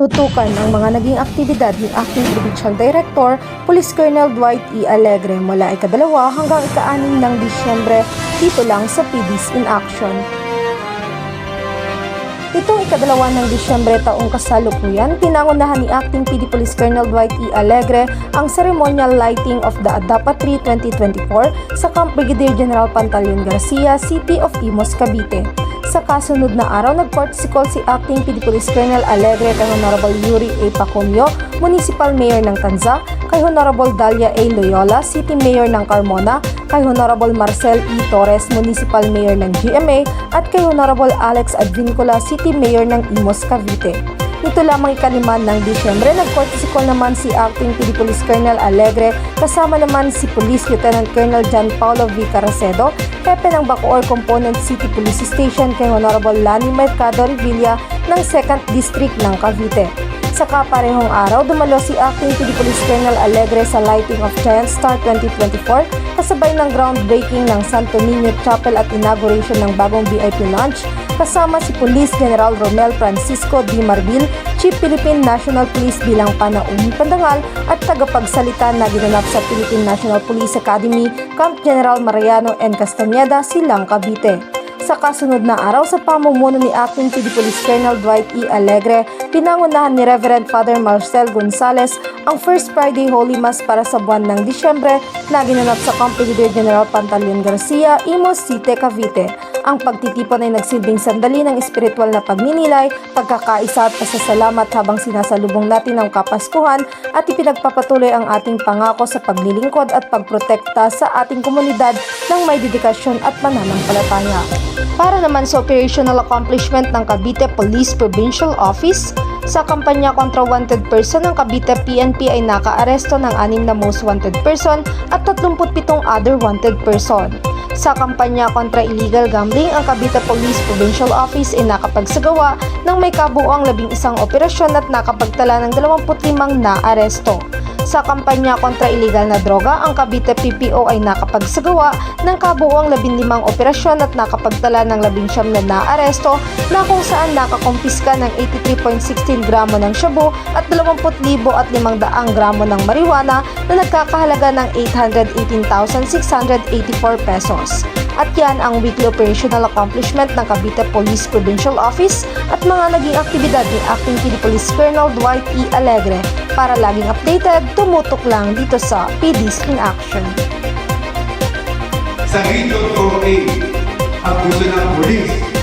tutukan ang mga naging aktibidad ni Acting Provincial Director Police Colonel Dwight E. Alegre mula ikadalawa hanggang ika-anim ng Disyembre dito lang sa PDs in Action. Itong ikadalawa ng Disyembre taong kasalukuyan, pinangunahan ni Acting PD Police Colonel Dwight E. Alegre ang ceremonial lighting of the Adapa Tree 2024 sa Camp Brigadier General Pantaleon Garcia, City of Imos, Cavite. Sa kasunod na araw, nagpartisikol si Acting PD Police Colonel Alegre kay Honorable Yuri A. Pacomio, Municipal Mayor ng Tanza, kay Honorable Dalia A. Loyola, City Mayor ng Carmona, kay Honorable Marcel E. Torres, Municipal Mayor ng GMA, at kay Honorable Alex Advincula, City Mayor ng Imos, Cavite. Nito lamang ikaliman ng Disyembre, nagpartisikol naman si Acting PD Police Colonel Alegre kasama naman si Police Lieutenant Colonel John Paulo V. Caracedo, Pepe ng Bacoor Component City Police Station kay Honorable Lani Mercado Revilla ng 2nd District ng Cavite. Sa kaparehong araw, dumalo si Acting PD Police Colonel Alegre sa lighting of Giant Star 2024 kasabay ng groundbreaking ng Santo Niño Chapel at inauguration ng bagong VIP launch kasama si Police General Romel Francisco D. Marbil, Chief Philippine National Police bilang panauhing pandangal at tagapagsalita na ginanap sa Philippine National Police Academy, Camp General Mariano N. Castañeda, Silang, Cavite. Sa kasunod na araw sa pamumuno ni Acting PD Police Colonel Dwight E. Alegre, pinangunahan ni Reverend Father Marcel Gonzales ang First Friday Holy Mass para sa buwan ng Disyembre na ginanap sa Brigadier General Pantaleon Garcia, Imos City, Cavite. Ang pagtitipon ay nagsilbing sandali ng espiritual na pagninilay, pagkakaisa at pasasalamat habang sinasalubong natin ang Kapaskuhan at ipinagpapatuloy ang ating pangako sa paglilingkod at pagprotekta sa ating komunidad ng may dedikasyon at pananampalataya. Para naman sa operational accomplishment ng Cavite Police Provincial Office, sa kampanya kontra wanted person ng Cavite PNP ay nakaaresto ng anim na most wanted person at 37 other wanted person. Sa kampanya kontra illegal gambling, ang Cavite Police Provincial Office ay nakapagsagawa ng may kabuuang labing isang operasyon at nakapagtala ng 25 na aresto. Sa kampanya kontra illegal na droga, ang Cavite PPO ay nakapagsagawa ng kabuuang 15 operasyon at nakapagtala ng 19 na naaresto na kung saan nakakumpiska ng 83.16 gramo ng shabu at 20,500 gramo ng marijuana na nagkakahalaga ng 818,684 pesos at yan ang weekly operational accomplishment ng Cavite Police Provincial Office at mga naging aktibidad ni Acting PD Police Colonel Dwight E. Alegre. Para laging updated, tumutok lang dito sa PDs in Action. Sa Radio 4A, ang puso ng police